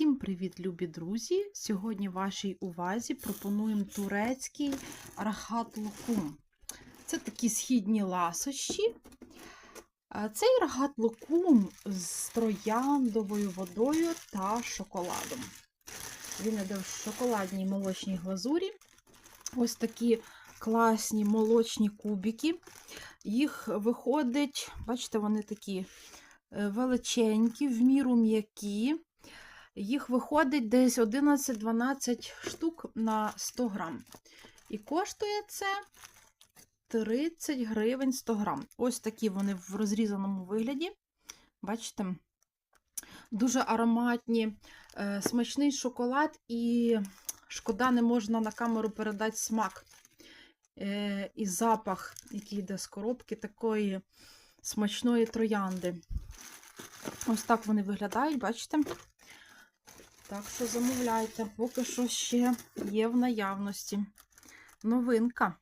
Всім привіт, любі друзі! Сьогодні вашій увазі пропонуємо турецький рахат лукум. Це такі східні ласощі. Цей рахат лукум з трояндовою водою та шоколадом. Він іде в шоколадній молочній глазурі. Ось такі класні молочні кубики. Їх виходить, бачите, вони такі е, величенькі, в міру м'які. Їх виходить десь 11-12 штук на 100 грам. І коштує це 30 гривень 100 грам. Ось такі вони в розрізаному вигляді. Бачите? Дуже ароматні, е, смачний шоколад, і шкода, не можна на камеру передати смак. Е, І запах, який йде з коробки, такої смачної троянди. Ось так вони виглядають, бачите? Так що замовляйте, поки що ще є в наявності. Новинка.